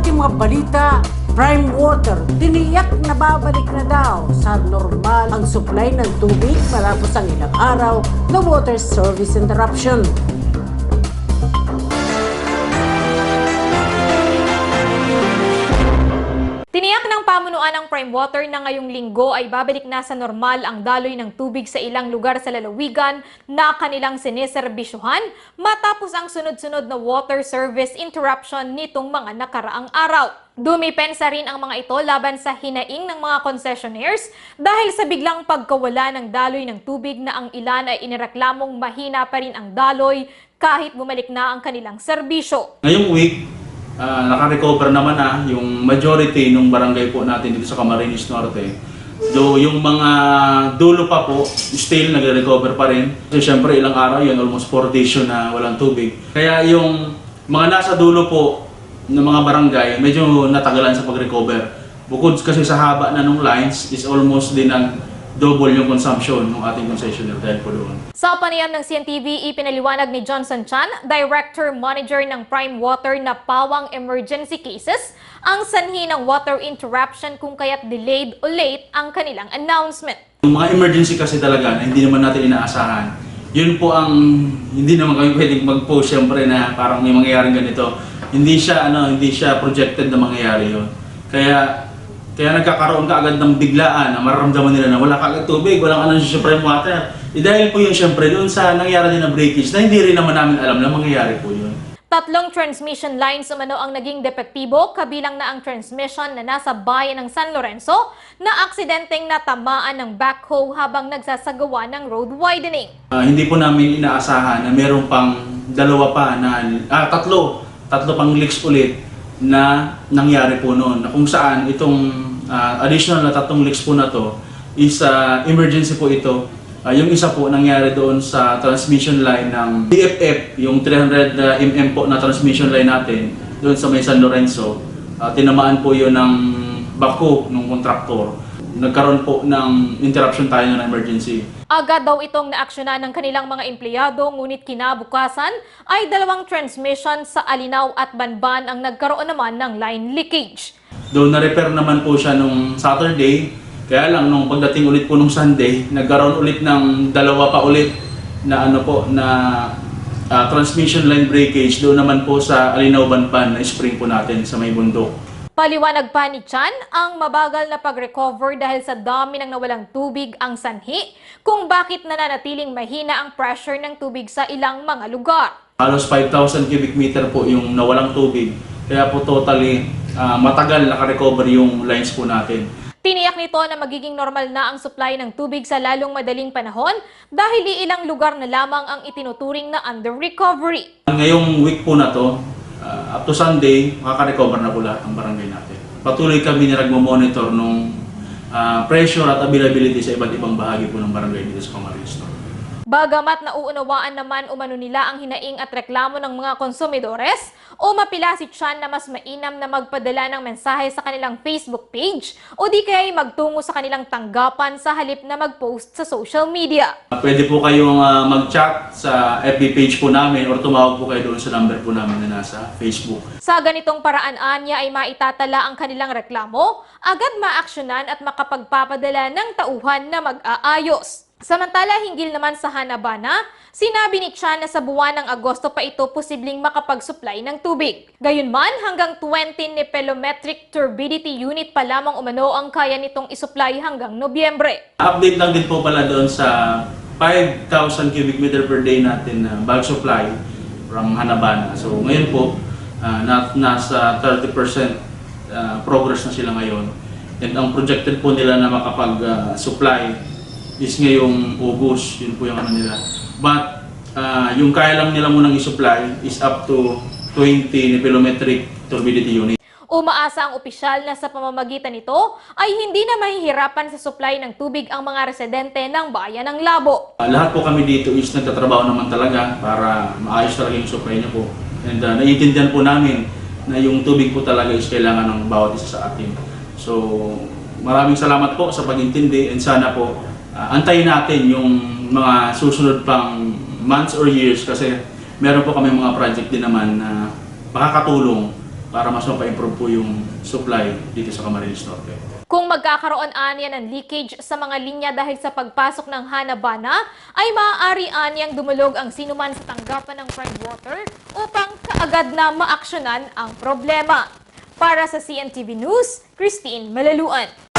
ating mga balita, Prime Water, tiniyak na babalik na daw sa normal ang supply ng tubig matapos ang ilang araw na water service interruption. Tiniyak ng pamunuan ng Prime Water na ngayong linggo ay babalik na sa normal ang daloy ng tubig sa ilang lugar sa lalawigan na kanilang sineserbisyuhan matapos ang sunod-sunod na water service interruption nitong mga nakaraang araw. Dumipensa rin ang mga ito laban sa hinaing ng mga concessionaires dahil sa biglang pagkawala ng daloy ng tubig na ang ilan ay inireklamong mahina pa rin ang daloy kahit bumalik na ang kanilang serbisyo. Ngayong week, ah, naka-recover naman na yung majority ng barangay po natin dito sa Camarines Norte. Do yung mga dulo pa po, still nagre-recover pa rin. Kasi syempre ilang araw yun, almost 4 days yun na walang tubig. Kaya yung mga nasa dulo po ng mga barangay, medyo natagalan sa pag-recover. Bukod kasi sa haba na nung lines, is almost din nag double yung consumption ng ating concessionaire dahil po doon. Sa panayam ng CNTV, ipinaliwanag ni Johnson Chan, Director Manager ng Prime Water na pawang emergency cases, ang sanhi ng water interruption kung kaya't delayed o late ang kanilang announcement. Yung mga emergency kasi talaga na hindi naman natin inaasahan, yun po ang hindi naman kami pwedeng mag-post syempre na parang may mangyayaring ganito. Hindi siya ano, hindi siya projected na mangyayari yun. Kaya kaya nagkakaroon ka agad ng biglaan na mararamdaman nila na wala kagad tubig, walang ano sa prime water. Eh, dahil po yun syempre doon sa nangyari din na breakage na hindi rin naman namin alam na mangyayari po yun. Tatlong transmission lines umano ang naging depektibo, kabilang na ang transmission na nasa bayan ng San Lorenzo na aksidenteng natamaan ng backhoe habang nagsasagawa ng road widening. Ah, hindi po namin inaasahan na meron pang dalawa pa na, ah, tatlo, tatlo pang leaks ulit na nangyari po noon. Na kung saan itong ah, additional na tatlong leaks po na to is ah, emergency po ito. Ah, yung isa po nangyari doon sa transmission line ng DFF, yung 300 ah, mm po na transmission line natin doon sa may San Lorenzo. Ah, tinamaan po yun ng bako ng kontraktor. Nagkaroon po ng interruption tayo ng emergency. Agad daw itong naaksyonan ng kanilang mga empleyado ngunit kinabukasan ay dalawang transmission sa Alinaw at Banban ang nagkaroon naman ng line leakage. Doon na-repair naman po siya nung Saturday. Kaya lang nung pagdating ulit po nung Sunday, nagkaroon ulit ng dalawa pa ulit na ano po na ah, transmission line breakage doon naman po sa Alinaw Banpan na spring po natin sa may bundok. Paliwanag pa ni Chan ang mabagal na pag-recover dahil sa dami ng nawalang tubig ang sanhi kung bakit nananatiling mahina ang pressure ng tubig sa ilang mga lugar. Halos 5,000 cubic meter po yung nawalang tubig. Kaya po totally ah, matagal naka-recover yung lines po natin. Tiniyak nito na magiging normal na ang supply ng tubig sa lalong madaling panahon dahil ilang lugar na lamang ang itinuturing na under recovery. Ngayong week po na to, uh, up to Sunday, makaka-recover na po lahat ng barangay natin. Patuloy kami na nagmo-monitor nung uh, pressure at availability sa iba't ibang bahagi po ng barangay dito sa Camarines Norte. Bagamat nauunawaan naman umano nila ang hinaing at reklamo ng mga konsumidores, o mapila si Chan na mas mainam na magpadala ng mensahe sa kanilang Facebook page o di kaya magtungo sa kanilang tanggapan sa halip na mag-post sa social media. Pwede po kayong uh, mag-chat sa FB page po namin or tumawag po kayo doon sa number po namin na nasa Facebook. Sa ganitong paraan anya ay maitatala ang kanilang reklamo, agad maaksyonan at makapagpapadala ng tauhan na mag-aayos. Samantala, hinggil naman sa Hanabana, sinabi ni Chan na sa buwan ng Agosto pa ito posibleng makapag-supply ng tubig. Gayunman, hanggang 20 nepelometric turbidity unit pa lamang umano ang kaya nitong isupply hanggang Nobyembre. Update lang din po pala doon sa 5,000 cubic meter per day natin na bulk supply from Hanabana. So ngayon po, ah, na, nasa 30% ah, progress na sila ngayon. And ang projected po nila na makapag-supply is ngayong August, yun po yung ano nila. But ah, yung kaya lang nila munang i-supply is up to 20 nepelometric turbidity unit. Umaasa ang opisyal na sa pamamagitan nito ay hindi na mahihirapan sa supply ng tubig ang mga residente ng bayan ng Labo. Uh, lahat po kami dito is nagtatrabaho naman talaga para maayos talaga yung supply niyo po. And uh, naiintindihan po namin na yung tubig po talaga is kailangan ng bawat isa sa atin. So, maraming salamat po sa pag-intindi and sana po uh, antayin natin yung mga susunod pang months or years kasi meron po kami mga project din naman na makakatulong para mas mapa-improve po yung supply dito sa Camarines Norte. Kung magkakaroon anya ng leakage sa mga linya dahil sa pagpasok ng Hanabana, ay maaari anyang dumulog ang sinuman sa tanggapan ng prime water upang kaagad na maaksyonan ang problema. Para sa CNTV News, Christine Malaluan.